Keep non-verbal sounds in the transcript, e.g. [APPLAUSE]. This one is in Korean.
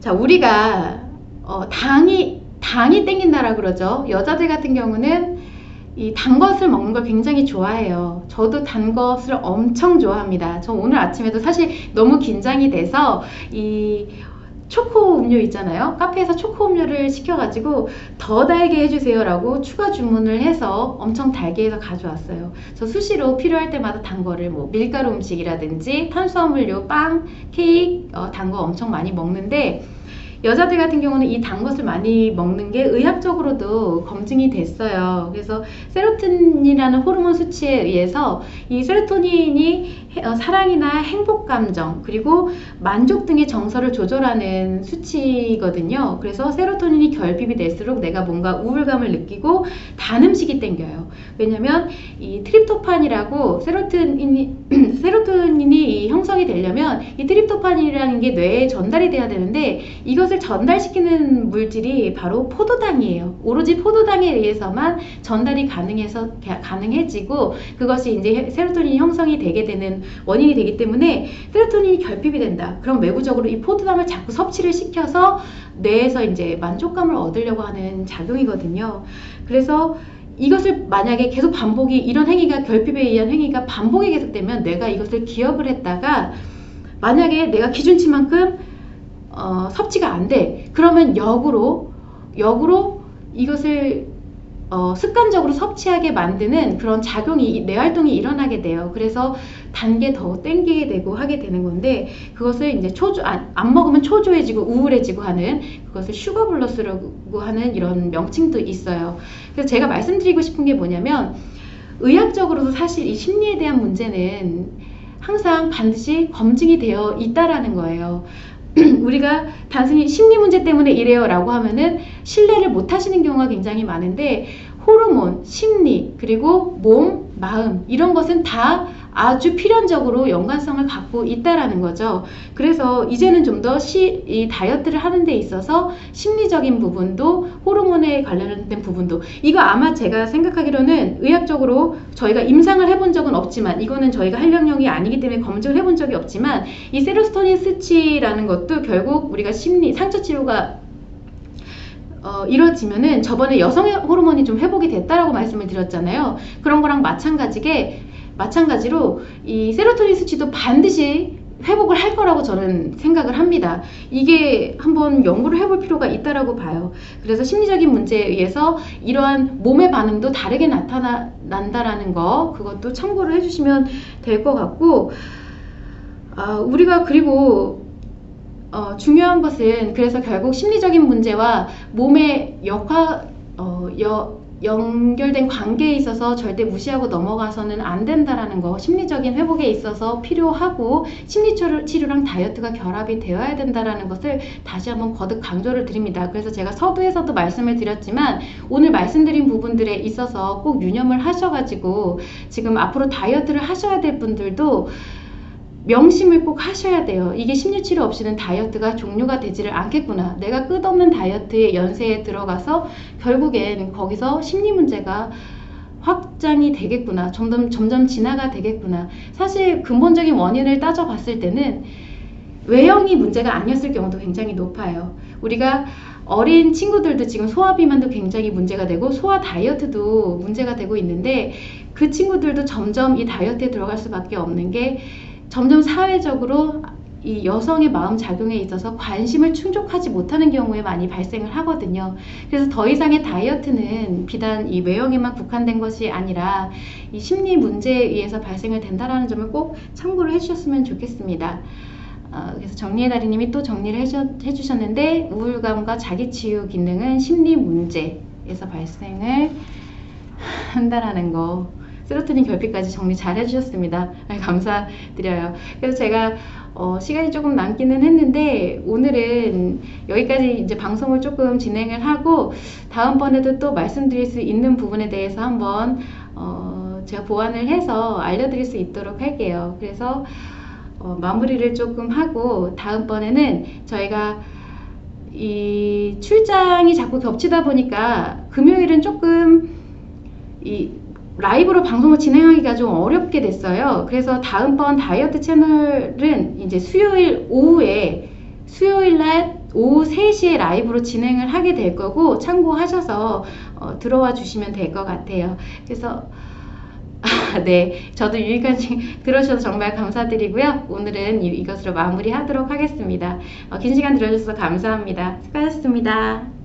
자, 우리가 어, 당이 당이 땡긴다라 그러죠. 여자들 같은 경우는 이 단 것을 먹는 걸 굉장히 좋아해요. 저도 단 것을 엄청 좋아합니다. 저 오늘 아침에도 사실 너무 긴장이 돼서 이 초코 음료 있잖아요. 카페에서 초코 음료를 시켜가지고 더 달게 해주세요라고 추가 주문을 해서 엄청 달게 해서 가져왔어요. 저 수시로 필요할 때마다 단 거를 뭐 밀가루 음식이라든지 탄수화물류, 빵, 케이크, 어, 단거 엄청 많이 먹는데 여자들 같은 경우는 이 단 것을 많이 먹는 게 의학적으로도 검증이 됐어요. 그래서 세로토닌이라는 호르몬 수치에 의해서 이 세로토닌이 해- 어, 사랑이나 행복 감정 그리고 만족 등의 정서를 조절하는 수치거든요. 그래서 세로토닌이 결핍이 될수록 내가 뭔가 우울감을 느끼고 단 음식이 땡겨요. 왜냐면 이 트립토판이라고 세로토닌이 [CLEARS THROAT] 세로토닌이 형성이 되려면 이 트립토판이라는 게 뇌에 전달이 돼야 되는데 이것 을 전달시키는 물질이 바로 포도당이에요. 오로지 포도당에 의해서만 전달이 가능해서 가능해지고 그것이 이제 세로토닌이 형성이 되게 되는 원인이 되기 때문에 세로토닌이 결핍이 된다. 그럼 외부적으로 이 포도당을 자꾸 섭취를 시켜서 뇌에서 이제 만족감을 얻으려고 하는 작용이거든요. 그래서 이것을 만약에 계속 반복이 이런 행위가 결핍에 의한 행위가 반복이 계속되면 뇌가 이것을 기억을 했다가 만약에 내가 기준치만큼 어, 섭취가 안 돼. 그러면 역으로 역으로 이것을 어, 습관적으로 섭취하게 만드는 그런 작용이 뇌 활동이 일어나게 돼요. 그래서 단게 더 땡기게 되고 하게 되는 건데 그것을 이제 초조 안, 안 먹으면 초조해지고 우울해지고 하는 그것을 슈거 블러스라고 하는 이런 명칭도 있어요. 그래서 제가 말씀드리고 싶은 게 뭐냐면 의학적으로도 사실 이 심리에 대한 문제는 항상 반드시 검증이 되어 있다라는 거예요. [CLEARS THROAT] 우리가 단순히 심리 문제 때문에 이래요 라고 하면은 신뢰를 못 하시는 경우가 굉장히 많은데 호르몬, 심리, 그리고 몸, 마음 이런 것은 다 아주 필연적으로 연관성을 갖고 있다라는 거죠. 그래서 이제는 좀 더 이 다이어트를 하는 데 있어서 심리적인 부분도 호르몬에 관련된 부분도 이거 아마 제가 생각하기로는 의학적으로 저희가 임상을 해본 적은 없지만 이거는 저희가 할 영역이 아니기 때문에 검증을 해본 적이 없지만 이 세로토닌 수치라는 것도 결국 우리가 심리 상처 치료가 어, 이루어지면은 저번에 여성의 호르몬이 좀 회복이 됐다라고 말씀을 드렸잖아요. 그런 거랑 마찬가지게 마찬가지로 이 세로토닌 수치도 반드시 회복을 할 거라고 저는 생각을 합니다. 이게 한번 연구를 해볼 필요가 있다라고 봐요. 그래서 심리적인 문제에 의해서 이러한 몸의 반응도 다르게 나타난다라는 거 그것도 참고를 해주시면 될 것 같고 아, 우리가 그리고 어, 중요한 것은 그래서 결국 심리적인 문제와 몸의 역화 어, 여, 연결된 관계에 있어서 절대 무시하고 넘어가서는 안 된다라는 거 심리적인 회복에 있어서 필요하고 심리 치료랑 다이어트가 결합이 되어야 된다라는 것을 다시 한번 거듭 강조를 드립니다. 그래서 제가 서두에서도 말씀을 드렸지만 오늘 말씀드린 부분들에 있어서 꼭 유념을 하셔가지고 지금 앞으로 다이어트를 하셔야 될 분들도 명심을 꼭 하셔야 돼요. 이게 심리치료 없이는 다이어트가 종료가 되지를 않겠구나. 내가 끝없는 다이어트의 연세에 들어가서 결국엔 거기서 심리 문제가 확장이 되겠구나. 점점, 점점 진화가 되겠구나. 사실 근본적인 원인을 따져봤을 때는 외형이 문제가 아니었을 경우도 굉장히 높아요. 우리가 어린 친구들도 지금 소화 비만도 굉장히 문제가 되고 소화 다이어트도 문제가 되고 있는데 그 친구들도 점점 이 다이어트에 들어갈 수밖에 없는 게 점점 사회적으로 이 여성의 마음 작용에 있어서 관심을 충족하지 못하는 경우에 많이 발생을 하거든요. 그래서 더 이상의 다이어트는 비단 이 외형에만 국한된 것이 아니라 이 심리 문제에 의해서 발생을 된다라는 점을 꼭 참고를 해주셨으면 좋겠습니다. 어, 그래서 정리의 다리님이 또 정리를 해주, 셨 는데 우울감과 자기치유 기능은 심리 문제에서 발생을 한다라는 거 세로토닌 결핍까지 정리 잘 해주셨습니다. 감사드려요. 그래서 제가 어, 시간이 조금 남기는 했는데 오늘은 여기까지 이제 방송을 조금 진행을 하고 다음번에도 또 말씀드릴 수 있는 부분에 대해서 한번 어, 제가 보완을 해서 알려드릴 수 있도록 할게요. 그래서 어, 마무리를 조금 하고 다음번에는 저희가 이 출장이 자꾸 겹치다 보니까 금요일은 조금 이 라이브로 방송을 진행하기가 좀 어렵게 됐어요. 그래서 다음번 다이어트 채널은 이제 수요일 오후에 수요일 날 오후 3시에 라이브로 진행을 하게 될 거고 참고하셔서 어, 들어와 주시면 될 것 같아요. 그래서 아, [LAUGHS] 네, 저도 여기까지 들어주셔서 정말 감사드리고요. 오늘은 이- 이것으로 마무리하도록 하겠습니다. 어, 긴 시간 들어주셔서 감사합니다. 수고하셨습니다.